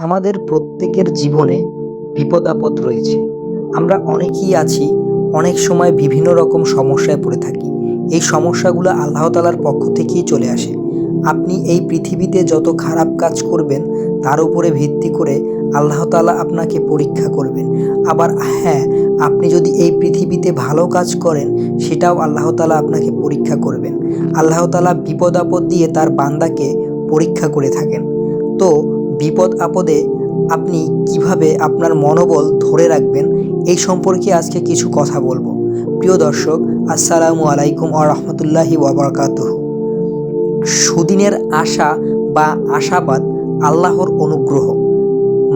আমাদের প্রত্যেকের জীবনে বিপদ আপদ রয়েছে। আমরা অনেকেই আছি, অনেক সময় বিভিন্ন রকম সমস্যায় পড়ে থাকি। এই সমস্যাগুলো আল্লাহ তালার পক্ষ থেকেই চলে আসে। আপনি এই পৃথিবীতে যত খারাপ কাজ করবেন, তার উপরে ভিত্তি করে আল্লাহ তালা আপনাকে পরীক্ষা করবেন। আবার হ্যাঁ আপনি যদি এই পৃথিবীতে ভালো কাজ করেন, সেটাও আল্লাহ তালা আপনাকে পরীক্ষা করবেন। আল্লাহ তালা বিপদ আপদ দিয়ে তার বান্দাকে পরীক্ষা করে থাকেন। তো বিপদ আপদে আপনি কীভাবে আপনার মনোবল ধরে রাখবেন, এই সম্পর্কে আজকে কিছু কথা বলব। প্রিয় দর্শক, আসসালামু আলাইকুম আ রহমতুল্লাহি ওবরকাতুহ সুদিনের আশা বা আশাবাদ আল্লাহর অনুগ্রহ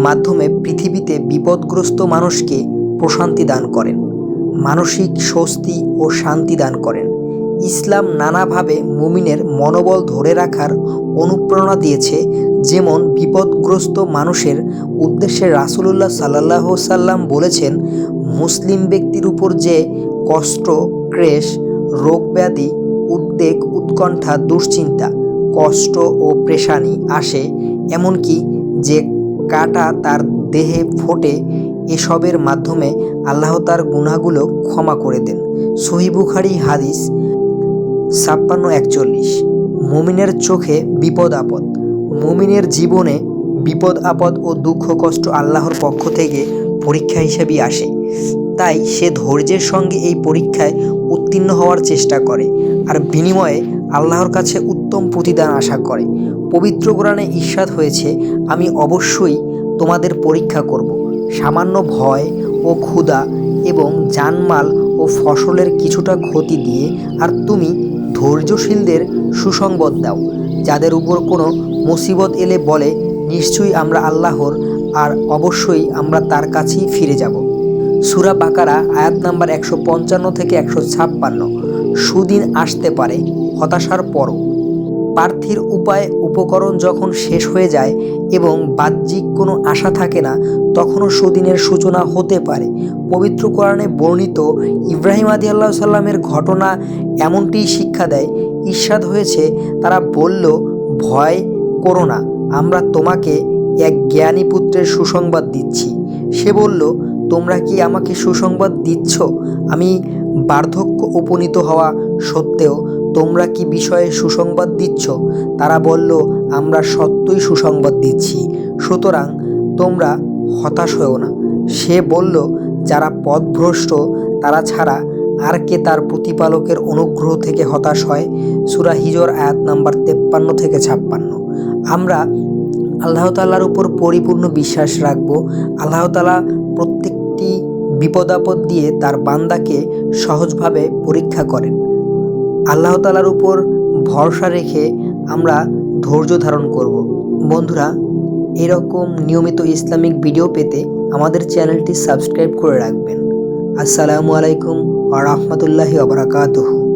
মাধ্যমে পৃথিবীতে বিপদগ্রস্ত মানুষকে প্রশান্তি দান করেন, মানসিক স্বস্তি ও শান্তি দান করেন। ইসলাম নানাভাবে মুমিনের মনোবল ধরে রাখার অনুপ্রেরণা দিয়েছে যেমন বিপদগ্রস্ত মানুষের উদ্দেশ্যে রাসুলুল্লাহ সাল্লাহ সাল্লাম বলেছেন, মুসলিম ব্যক্তির উপর যে কষ্ট ক্রেশ রোগব্যাধি উদ্বেগ, উৎকণ্ঠা, দুশ্চিন্তা, কষ্ট ও পেশানি আসে, এমনকি যে কাটা তার দেহে ফোটে, এসবের মাধ্যমে আল্লাহ তার গুণাগুলো ক্ষমা করে দেন। সহিবুখারি হাদিস ছাপ্পান্ন একচল্লিশ। মুমিনের চোখে বিপদ আপদ মুমিনের জীবনে বিপদ, আপদ ও দুঃখ, কষ্ট আল্লাহর পক্ষ থেকে পরীক্ষা হিসেবেই আসে। তাই সে ধৈর্যের সঙ্গে এই পরীক্ষায় উত্তীর্ণ হওয়ার চেষ্টা করে আর বিনিময়ে আল্লাহর কাছে উত্তম প্রতিদান আশা করে। পবিত্র কোরআনে ঈর্ষাদ হয়েছে, আমি অবশ্যই তোমাদের পরীক্ষা করব। সামান্য ভয় ও ক্ষুধা এবং জানমাল ও ফসলের কিছুটা ক্ষতি দিয়ে আর তুমি ধৈর্যশীলদের সুসংবাদ দাও, যাদের উপর কোনো মুসিবত এলে বলে, নিশ্চয়ই আমরা আল্লাহর, আর অবশ্যই আমরা তার কাছেই ফিরে যাব। সুরা বাকারা, আয়াত নাম্বার একশো পঞ্চান্ন থেকে একশো ছাপ্পান্ন। সুদিন আসতে পারে, হতাশার পরও। প্রার্থীর উপায় উপকরণ যখন শেষ হয়ে যায় এবং বাহ্যিক কোনো আশা থাকে না, তখনও সুদিনের সূচনা হতে পারে। পবিত্র কোরআনে বর্ণিত, ইব্রাহিম আদি আল্লাহ সাল্লামের ঘটনা এমনটিই শিক্ষা দেয় ঈর্ষাদ হয়েছে, তারা বলল, ভয় করো না, আমরা তোমাকে এক জ্ঞানী পুত্রের সুসংবাদ দিচ্ছি। সে বলল, তোমরা কি আমাকে সুসংবাদ দিচ্ছ? আমি বার্ধক্য উপনীত হওয়া সত্ত্বেও তোমরা কি বিষয়ে সুসংবাদ দিচ্ছ? তারা বলল, আমরা সত্যই সুসংবাদ দিচ্ছি, সুতরাং তোমরা হতাশ হও না। সে বলল, যারা পথভ্রষ্ট, তারা ছাড়া আর কে তার প্রতিপালকের অনুগ্রহ থেকে হতাশ হয়? সুরা হিজর আয়াত নাম্বার তেপ্পান্ন থেকে ছাপ্পান্ন। আমরা আল্লাহ তাল্লার উপর পরিপূর্ণ বিশ্বাস রাখব। আল্লাহ তালা প্রত্যেকটি বিপদাপদ দিয়ে তার বান্দাকে সহজভাবে পরীক্ষা করেন। আল্লাহ তালার উপর ভরসা রেখে আমরা ধৈর্য ধারণ করব। বন্ধুরা, এরকম নিয়মিত ইসলামিক ভিডিও পেতে আমাদের চ্যানেলটি সাবস্ক্রাইব করে রাখবেন। আসসালামু আলাইকুম আ রহমতুল্লাহি আবরাকাতুহু